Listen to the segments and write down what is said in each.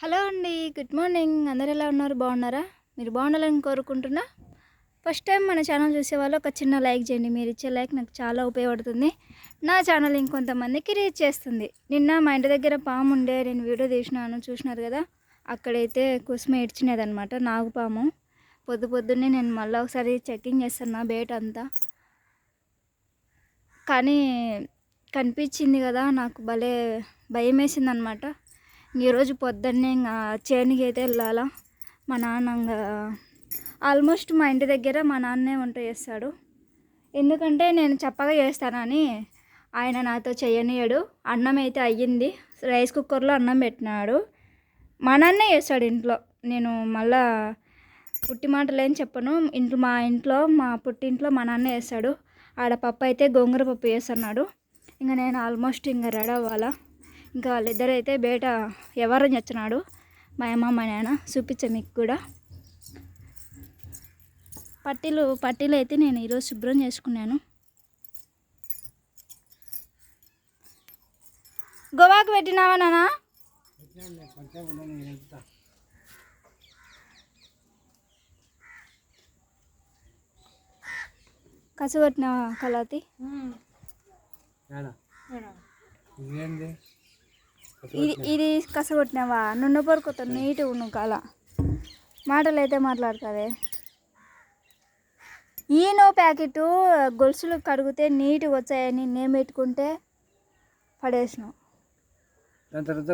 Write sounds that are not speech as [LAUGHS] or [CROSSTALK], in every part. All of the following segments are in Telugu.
హలో అండి గుడ్ మార్నింగ్. అందరు ఎలా ఉన్నారు? బాగున్నారా? మీరు బాగుండాలని కోరుకుంటున్నా. ఫస్ట్ టైం మన ఛానల్ చూసే వాళ్ళు ఒక చిన్న లైక్ చేయండి. మీరు ఇచ్చే లైక్ నాకు చాలా ఉపయోగపడుతుంది. నా ఛానల్ ఇంకొంతమందికి రీచ్ చేస్తుంది. నిన్న మా ఇంటి దగ్గర పాము ఉండే నేను వీడియో తీసినాను చూసినారు కదా? అక్కడైతే కుసుమ ఇడ్చినదనమాట నాగుపాము పొద్దు పొద్దున్నే నేను మళ్ళీ ఒకసారి చెక్కింగ్ చేస్తున్నా బయట అంతా. కానీ కనిపించింది కదా నాకు భలే భయం వేసింది అనమాట ఈరోజు పొద్దున్నే ఇంకా చేనికి అయితే వెళ్ళాలా? మా నాన్న ఇంకా ఆల్మోస్ట్ మా ఇంటి దగ్గర మా నాన్నే వంట చేస్తాడు. ఎందుకంటే నేను చప్పగా చేస్తానని ఆయన నాతో చేయనీయడు. అన్నం అయితే అయ్యింది. రైస్ కుక్కర్లో అన్నం పెట్టినాడు. మా నాన్నే చేస్తాడు ఇంట్లో. నేను మళ్ళా పుట్టి మాటలు ఏం చెప్పను. ఇంట్లో మా ఇంట్లో మా పుట్టింట్లో మా నాన్న చేస్తాడు. ఆడ పప్పు అయితే గోంగూర పప్పు చేస్తున్నాడు. ఇంకా నేను ఆల్మోస్ట్ ఇంకా రెడీ అవ్వాలా? ఇంకా వాళ్ళిద్దరు అయితే బయట ఎవరని వచ్చినాడు మా అమ్మ మా నాన్న చూపించా మీకు కూడా. పట్టీలు పట్టీలు అయితే నేను ఈరోజు శుభ్రం చేసుకున్నాను. గోవాకు పెట్టినావా నాన్న? కసు కొట్టినావా కలాతి ఇది ఇది కసు కొట్టినావా నున్న పొరుకుతా నీట్ నువ్వు కాల. మాటలు అయితే మాట్లాడుతుంది ఈనో ప్యాకెట్ గొలుసులు కడిగితే నీట్గా వచ్చాయని నేను పెట్టుకుంటే పడేసినావు. దాని తర్వాత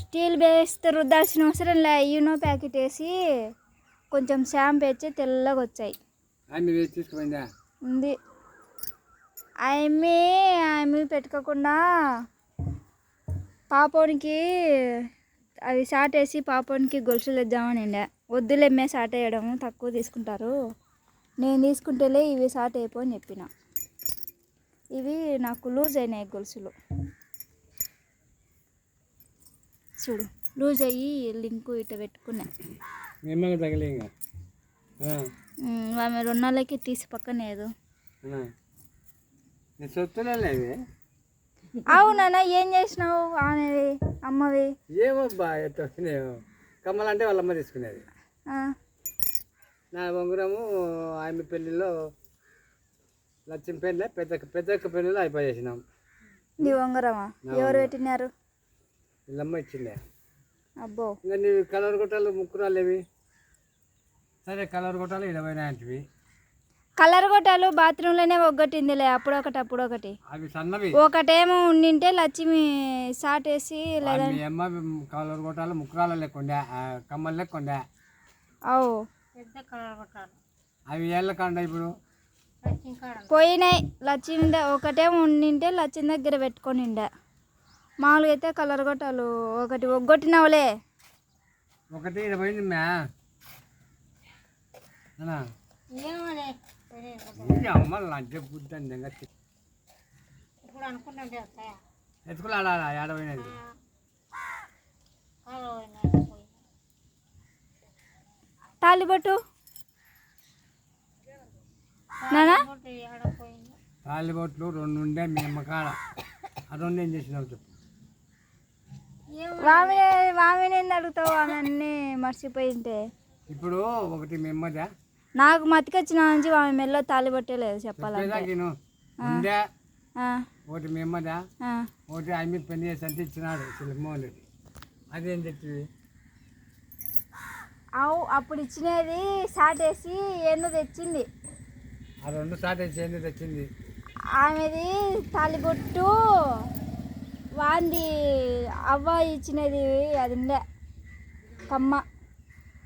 స్టీల్ వేస్తే రుద్దాల్సిన అవసరం లే. ఈనో ప్యాకెట్ వేసి కొంచెం షాంపూ వేసి తెల్లగా వచ్చాయి. ఉంది. ఆమె ఆమె పెట్టుకోకుండా పాపోనికి అవి షార్ట్ వేసి పాపోనికి గొలుసులు ఇద్దామని వద్దులేమ్మే షార్ట్ వేయడం తక్కువ తీసుకుంటారు. నేను తీసుకుంటేలే ఇవి షార్ట్ అయిపో అని చెప్పిన. ఇవి నాకు లూజ్ అయినాయి గొలుసులు. చూడు లూజ్ అయ్యి లింకు ఇట పెట్టుకున్నా. ఆమె రెండాళ్ళకి తీసి పక్కనేదు. నీ సొత్తులే ఇవి అవునా ఏం చేసినావు? ఆమెవి అమ్మవి? ఏమబ్బా వచ్చినాయో? కమ్మలంటే వాళ్ళ అమ్మ తీసుకునేది. నా బొంగురము ఆమె పెళ్ళిలో లక్ష్యం పెళ్ళి పెద్ద పెద్దక్క పెళ్ళిలో అయిపోయేసినాం నీ ఉంగరమా? ఎవరు పెట్టినారు? వీళ్ళమ్మ ఇచ్చిండే అబ్బో. ఇంకా నీ కలర్ కొట్టాలు ముక్కురాలు ఏవి సరే కలర్ కొట్టాలు ఇరవై నాటివి కలర్ గొట్టాలు బాత్రూంలోనే ఒగ్గట్టిందిలే అప్పుడు ఒకటి అప్పుడు ఒకటి అవి సన్నవి. ఒకటేమో ఉండింటే లక్ష్మి షార్ట్ వేసి లేదా మీ అమ్మ కలర్ ముక్కురాలు లేకుండే కమ్మలు లేకుండే. అవు. అవి ఏళ్ళ కాండ ఇప్పుడు? పోయినాయి లక్ష్మి ద- ఒకటేమో ఉండింటే లక్ష్మి దగ్గర పెట్టుకొని ఉండే. మామూలుగా అయితే కలర్ గొట్టాలు ఒకటి ఒగ్గొట్టినావులే. ఒకటి ఇది పోయింది మ్యా అమ్మ లంచ బుద్ధి అందంగా ఎత్తుకులు ఆడాలా ఏడపోయినది తాలిబొట్టు నానా తాలిబొట్లు రెండు ఉండే మీ అమ్మ కాడ ఆ రెండు ఏం చేసినావు చెప్పు వామిని వామిని అడుగుతావు అన్నీ మర్చిపోయింటే ఇప్పుడు ఒకటి మీ అమ్మదా నాకు మతికొచ్చిన నుంచి ఆమె మెల్లో తాలి పట్టలేదు చెప్పాలంటే. ఒకటి మీ అమ్మదా ఆ. ఒకటి ఆమె పెళ్ళి చేసి ఇచ్చినాడు సిలిమోహన్ రెడ్డి అదేం అవు అప్పుడు ఇచ్చినది వేసి ఏందో తెచ్చింది. ఆ రెండు సార్లు చేంజ్ తెచ్చింది? ఆమెది తాలిబొట్టు వాంది అవ్వ ఇచ్చినది అది ఉండే. కమ్మ.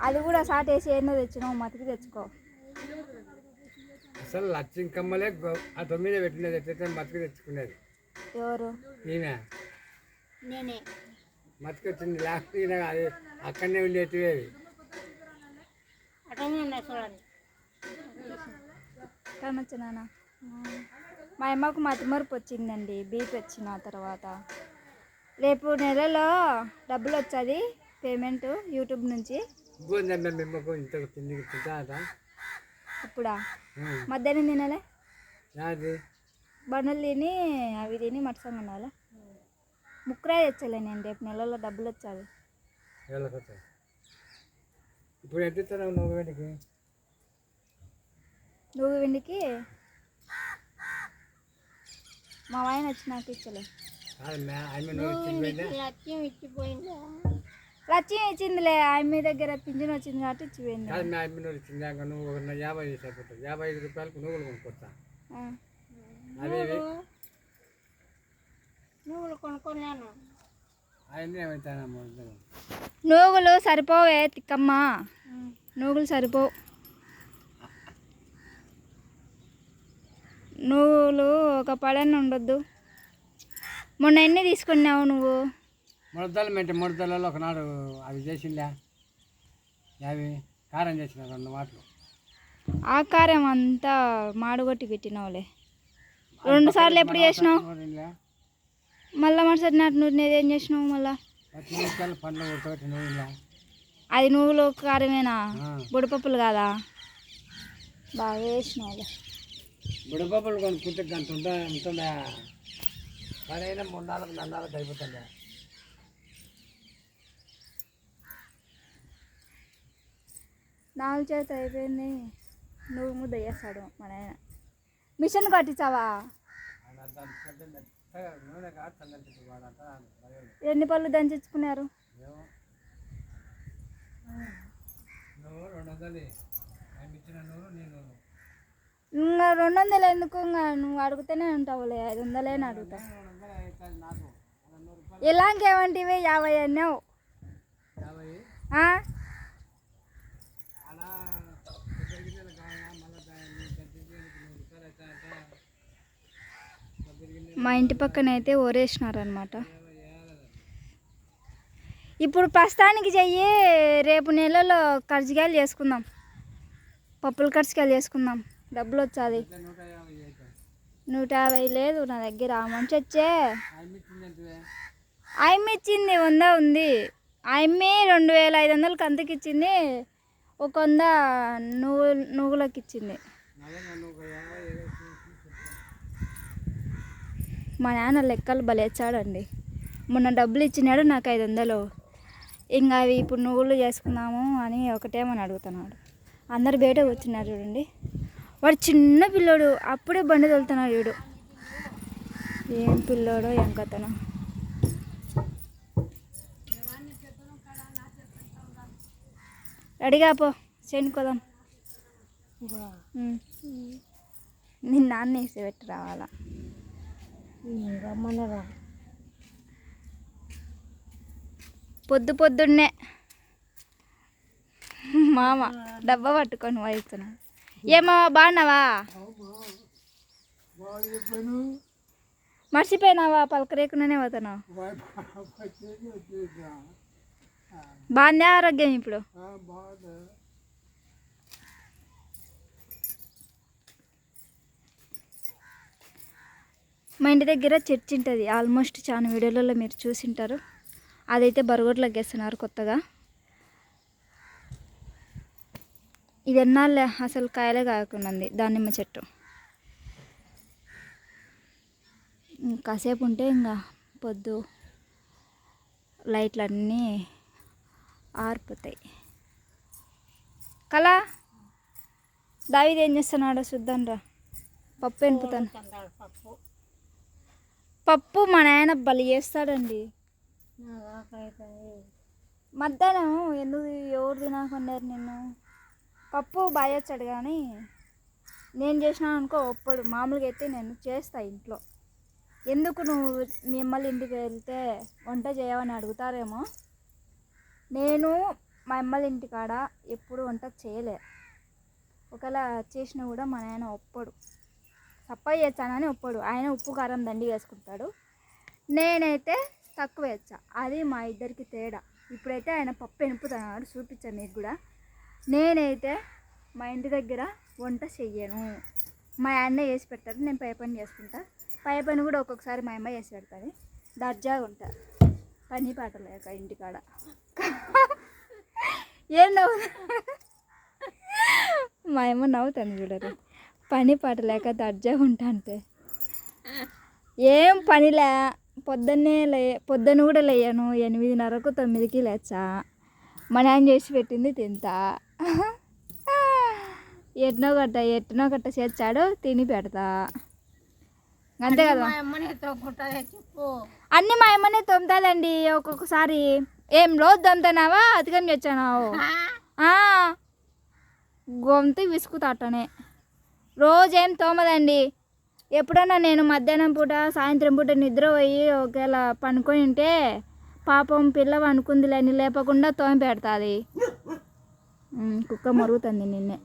అది కూడా షార్ట్ వేసి ఏందో తెచ్చినావు మతికి తెచ్చుకో. అసలు లక్ష్యం కమ్మలే గొ- ఆ తొమ్మిది పెట్టినది ఎట్లయితే మతికి తెచ్చుకునేది. ఎవరు? ఈమె నేనే. మతికి వచ్చింది లేకపోతే ఈయన అది అక్కడనే ఉండేటివి కనొచ్చు నాన్న? మా అమ్మకు మతి మరుపు వచ్చిందండి బీపీ వచ్చిన తర్వాత. రేపు నెలలో డబ్బులు వచ్చేది పేమెంట్ యూట్యూబ్ నుంచి. మిమ్మకు ఇంత తింటా ఇప్పుడా మధ్యాహ్నం తినాలే? యాది? బండలు తిని అవి తిని మటసంగా ఉండాలి? ముక్కరాయి తెచ్చలే నేను రేపు నెలలో డబ్బులు వచ్చాది ఏళ్ళకి వస్తాయి ఇప్పుడు ఎంత ఇస్తున్నావు నువ్వు వెండికి? నువ్వు వెండికి? మా ఆయన వచ్చినాక ఇచ్చలే. కాదు మే ఆమె నువ్వు ఇచ్చింది లక్ష్యం ఇచ్చిందిలే ఆయన మీ దగ్గర పింఛన్ వచ్చింది కాబట్టి ఇచ్చిపోయింది. కాదు మీ ఇచ్చింది. ఇంకా నువ్వు ఒక యాభై సరిపోతుంది యాభై ఐదు రూపాయలకు నువ్వులు కొనుక్కొస్తా. అవి నువ్వులు? ఏమవుతాయమ్మా నూగులు సరిపోవే తిక్కమ్మ. నూగులు సరిపోవు. నువ్వులు ఒక పడన్న ఉండొద్దు. మొన్న ఎన్ని తీసుకున్నావు నువ్వు? ముడతలు మెంటే ముడతలలో ఒకనాడు అవి చేసిందా అవి కారం చేసిన రెండు మాటలు. ఆకారం అంతా మాడుగొట్టి పెట్టినావులే రెండు సార్లు ఎప్పుడు చేసినావు? మళ్ళీ మరుసటి నాటి నువ్వు నేదేం చేసినావు మళ్ళా? పండ్లు ఉడకబెట్టి నూనెలా అది నువ్వులు కారమేనా? ఆ. బుడపప్పులు కాదా? బాగా వేసినావులే బుడపప్పులు కొనుక్కుంటే గంట ఉందా ఉంటుందా? పడైనా మూడు నాలుగు నన్నాలకు అయిపోతుందా నాలుగు చేత అయిపోయింది. నువ్వు ముద్ద చేస్తాడు మన ఆయన. మిషన్ కట్టించావా? ఎన్ని పళ్ళు దంచుకున్నారు నువ్వు రెండు వందలు ఇంకా రెండు వందలు ఎందుకు? ఇంకా నువ్వు అడుగుతూనే ఉంటావులే ఐదు వందలేని అడుగుతా. రెండు యాభై అన్నావు. మా ఇంటి పక్కన అయితే ఓరేసినారనమాట ఇప్పుడు ప్రస్తుతానికి చెయ్యి రేపు నెలలో కర్జికాయలు చేసుకుందాం. పప్పుల కర్జికాయలు చేసుకుందాం. డబ్బులు వచ్చాది నూట యాభై లేదు నా దగ్గర. మంచి వచ్చే. ఆయన ఆయమ్మ ఇచ్చింది వంద ఉంది. ఆయమ్మే రెండు వేల ఐదు వందలు కంతకి ఇచ్చింది. ఒక వంద నువ్వు నువ్వులకు ఇచ్చింది నలంగా నూట యాభై ఏదో మా నాన్న లెక్కలు బలేచ్చాడండి మొన్న డబ్బులు ఇచ్చినాడు నాకు ఐదు వందలు ఇంకా అవి ఇప్పుడు నువ్వులు చేసుకుందాము అని ఒకటేమని అడుగుతున్నాడు. అందరు బయట కూర్చున్నారు చూడండి. వాడు చిన్న పిల్లోడు అప్పుడే బండి తోలుతున్నాడు వీడు ఏం పిల్లోడో ఏం కథనో. రెడీగా పో చేనుకోదాం. నిన్న నాన్న వేసి పెట్టి రావాలా. రమ్మన్నరా పొద్దు పొద్దున్నే. మామ డబ్బా పట్టుకొని పోయిస్తున్నాడు ఏమో బాగున్నావా? మర్చిపోయినావా? పలకరేకునే పోతున్నావు బాగుంది ఆరోగ్యం ఇప్పుడు. మా ఇంటి దగ్గర చర్చ్ ఉంటుంది. ఆల్మోస్ట్ చాలా వీడియోలలో మీరు చూసింటారు. అదైతే బరగొడ్లకు వేస్తున్నారు కొత్తగా. ఇది ఎన్నాళ్ళే అసలు కాయలే కాకుండా దానిమ్మ చెట్టు. కాసేపు ఉంటే ఇంకా పొద్దు లైట్లు అన్నీ ఆరిపోతాయి. కళ దావిది ఏం చేస్తున్నాడో చూద్దాం రా పప్పు. ఎనుపుతాను పప్పు మా నాయన బలి చేస్తాడండి. మధ్యాహ్నం ఎందుకు ఎవరు తినకున్నారు నిన్ను? పప్పు బాగా వచ్చాడు కానీ నేను చేసినాను అనుకో ఒప్పడు. మామూలుగా అయితే నేను చేస్తా ఇంట్లో. ఎందుకు నువ్వు మిమ్మల్ని ఇంటికి వెళ్తే వంట చేయవని అడుగుతారేమో. నేను మా అమ్మల ఇంటికాడ ఎప్పుడు వంట చేయలే. ఒకవేళ చేసినా కూడా మా నాయన ఒప్పడు. తప్ప చేస్తానని ఒప్పడు. ఆయన ఉప్పు కారం దండి వేసుకుంటాడు. నేనైతే తక్కువ వేచ్చా. అది మా ఇద్దరికి తేడా. ఇప్పుడైతే ఆయన పప్పు ఎనుపుతున్నాడు. చూపించాను మీకు కూడా. నేనైతే మా ఇంటి దగ్గర వంట చెయ్యను. మా అన్న వేసి పెడతాడు. నేను పై పని చేసుకుంటా. పై పని కూడా ఒక్కొక్కసారి మా అమ్మ చేసి పెడతాను దర్జాగా ఉంటా. పని పాట లేక ఇంటికాడ. [LAUGHS] ఏం నవ్వు మా అమ్మ నవ్వుతాను చూడరు. పని పాట లేక దర్జాగా ఉంటా అంటే. ఏం పనిలే పొద్దున్నే లే పొద్దున్న కూడా లేయను ఎనిమిదిన్నరకు తొమ్మిదికి లేచా. మా నాన్న చేసి పెట్టింది తింటా. ఎట్నో గట్ట ఎట్నో గట్ట చేర్చాడు తిని పెడతా. అంతే కదా? అన్నీ మా అమ్మనే తొమ్ముతాదండి ఒక్కొక్కసారి. ఏం రోజు తొమ్ముతున్నావా అతికని వచ్చానావు. ఆ? గొంతు విసుకుతాటనే. రోజు తోమదండి. ఎప్పుడన్నా నేను మధ్యాహ్నం పూట సాయంత్రం పూట నిద్ర పోయి ఒకవేళ పనుకొని ఉంటే పాపం పిల్ల అనుకుందిలే అని లేపకుండా తోమి పెడతాది. కుక్క మరుగుతుంది నిన్నే.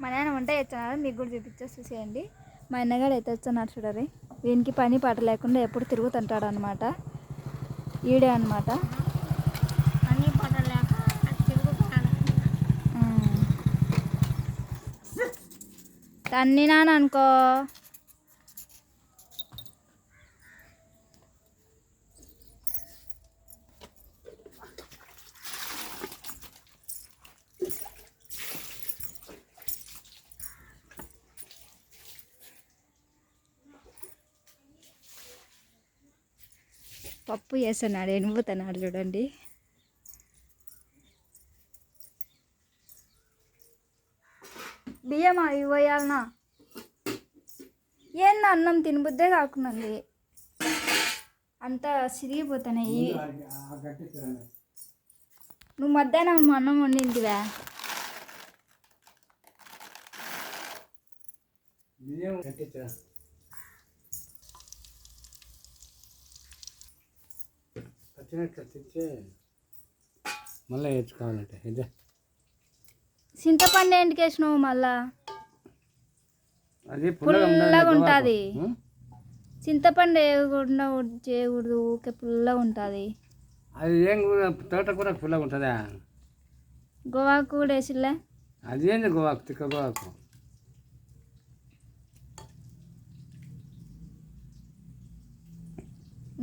మా నాన్న వంట చేస్తున్నారు మీకు కూడా చూపించా చూసేయండి. మా అన్నగాడు అయితే వచ్చున్నారు చూడరి. వీనికి పని పాట లేకుండా ఎప్పుడు తిరుగుతుంటాడు అనమాట ఈడే అనమాట పని పడలేక తిరుగుతాడు తన్నినాను అనుకో పప్పు చేస్తున్నాడు ఎనుగుతున్నాడు చూడండి. బియ్యం ఇవ్వయాలనా పోయాలనా అన్నం తినబుద్దే కాకున్నది అంతా సిరిగిపోతున్నాయి నువ్వు మధ్యాహ్నం అన్నం వండిందివా మళ్ళీ వేయించుకోవాలంటే. ఇదే. చింతపండు ఏంటికి వేసినావు మళ్ళా? అది పుల్లగా ఉంటుంది? చింతపండు వేయకుండా చేయకూడదు ఊరికే పుల్లగా ఉంటుంది. అది ఏం కూర? తోటకూర పుల్లగా ఉంటుందా? గోవాకు కూడా వేసిలే అది ఏంది గోవాకు? తిక్క గోవాకు.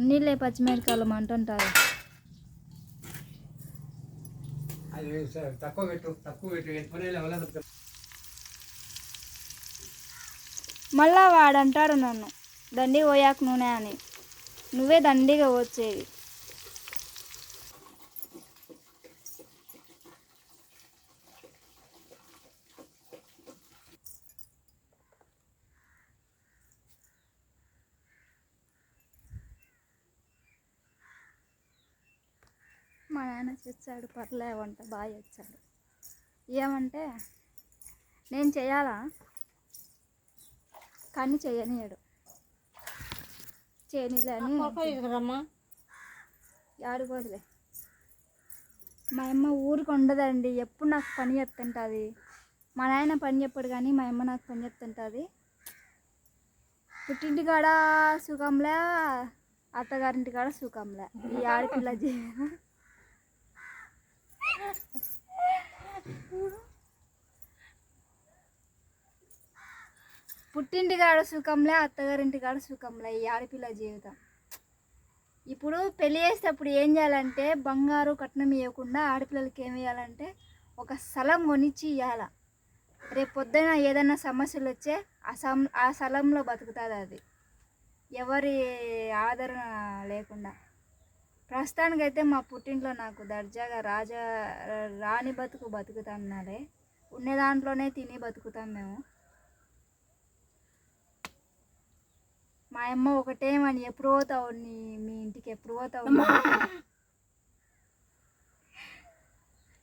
నీళ్ళే పచ్చిమిరకాయలు మంట ఉంటుంది అది సరే, తక్కువ పెట్టు తక్కువ పెట్టు ఎంత వెళ్ళదు. మళ్ళా వాడంటాడు నన్ను దండి పోయాక నూనె అని. నువ్వే దండిగా వచ్చేవి మా నాన్న చేస్తాడు పర్లే వంట బాగా చేస్తాడు ఏమంటే నేను చేయాలా? కానీ చేయనీయడు. చేయనీలే అని కొడుకు తీసుకురమ్మా ఆడుకోదులే మా అమ్మ ఊరికి ఉండదండి ఎప్పుడు నాకు పని చెప్తుంటుంది? మా నాయన పని చెప్పాడు కానీ మా అమ్మ నాకు పని చెప్తుంటుంది? పుట్టింటి కాడ సుఖంలే అత్తగారింటి కాడ సుఖంలే. ఈ ఆడపిల్ల జీవనం పుట్టింటి కాడ సుఖంలే అత్తగారింటి కాడ సుఖంలే ఈ ఆడపిల్ల జీవితం. ఇప్పుడు పెళ్ళి చేసేటప్పుడు ఏం చేయాలంటే బంగారు కట్నం ఇవ్వకుండా ఆడపిల్లలకి ఏం ఇవ్వాలంటే ఒక స్థలం కొనిచ్చి ఇవ్వాల రేపు పొద్దున ఏదైనా సమస్యలు వచ్చే ఆ సం ఆ స్థలంలో బతుకుతుంది అది. ఎవరి ఆదరణ లేకుండా. ప్రస్తుతానికైతే మా పుట్టింట్లో నాకు దర్జాగా రాజా రాణి బతుకు బతుకుతున్నారే. ఉన్న దాంట్లోనే తిని బతుకుతాం మేము. మా అమ్మ ఒకటేమని ఎప్పుడు పోతావు నీ మీ ఇంటికి ఎప్పుడు పోతావు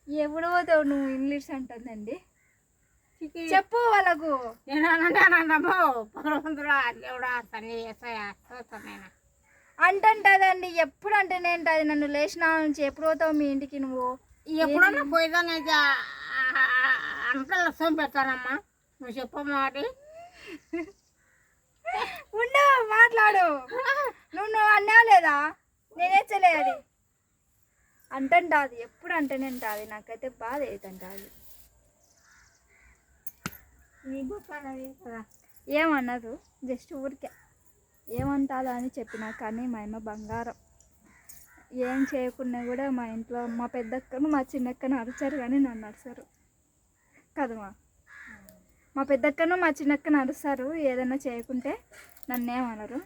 ఎప్పుడు పోతావు నువ్వు ఇంగ్లీష్ అంటుందండి. చెప్పు వాళ్ళకు. నేను అనంటానమ్మో భగవంతుడా దేవుడా ఏసయ్యా స్తోత్రం నాయనా. అంటుంటదండి. ఎప్పుడు అంటేనేంటది నన్ను లేచిన నుంచి ఎప్పుడు పోతావు మీ ఇంటికి నువ్వు? ఎప్పుడన్నా పోయేదానైతే అంకల్ లక్ష్యం పెడతానమ్మా నువ్వు చెప్పమ్మా అది ఉండు మాట్లాడు. నువ్వు నువ్వు అన్నావు లేదా? నేనే చేయలేదు అంటుంటాది ఎప్పుడు అంటేనేంటది నాకైతే బాధ అవుతుంటుంది ఏమన్నదు? జస్ట్ ఊరికే. ఏమంటాదో అని చెప్పిన కానీ మా అమ్మ బంగారం. ఏం చేయకున్నా కూడా మా ఇంట్లో మా పెద్దక్కను మా చిన్నక్కను అరిచారు కానీ నన్ను అరిచారు కదమా మా పెద్దక్కను మా చిన్నక్కను అరుస్తారు ఏదైనా చేయకుంటే నన్నేమనరు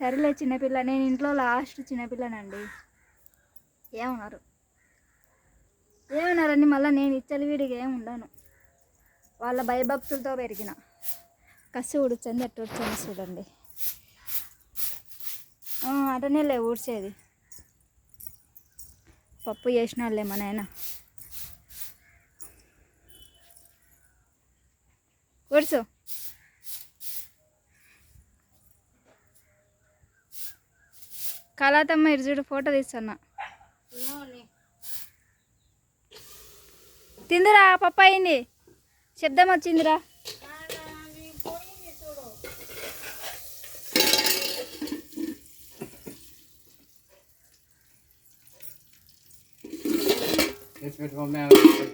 సరేలే చిన్నపిల్ల నేను ఇంట్లో లాస్ట్ చిన్నపిల్లనండి. ఏమన్నారు ఏమన్నారని మళ్ళీ నేను ఇచ్చలివిడిగా ఏమి ఉండను. వాళ్ళ భయభక్తులతో పెరిగిన. కసి ఉడిచంది ఎట్టు చూడండి. అటనే లే ఊడ్చేది. పప్పు చేసినాడులే మా నాయన. ఊడ్చు. కళాతమ్మ ఇరుజుడు ఫోటో తీస్తున్నా. తిందిరా పప్పు అయింది. శబ్దం వచ్చిందిరా.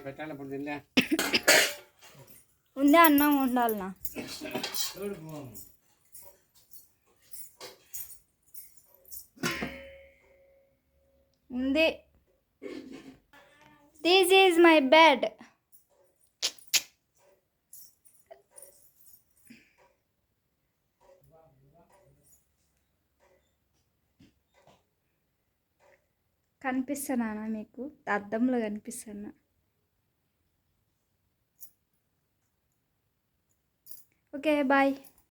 పెట్టాలి ఇప్పుడు తినలే ఉందే అన్నం ఉండాలనా చూడు ఉంది. దిస్ ఈజ్ మై బెడ్ కనిపిస్తున్నానా మీకు? అద్దంలో కనిపిస్తున్నా ఓకే బాయ్.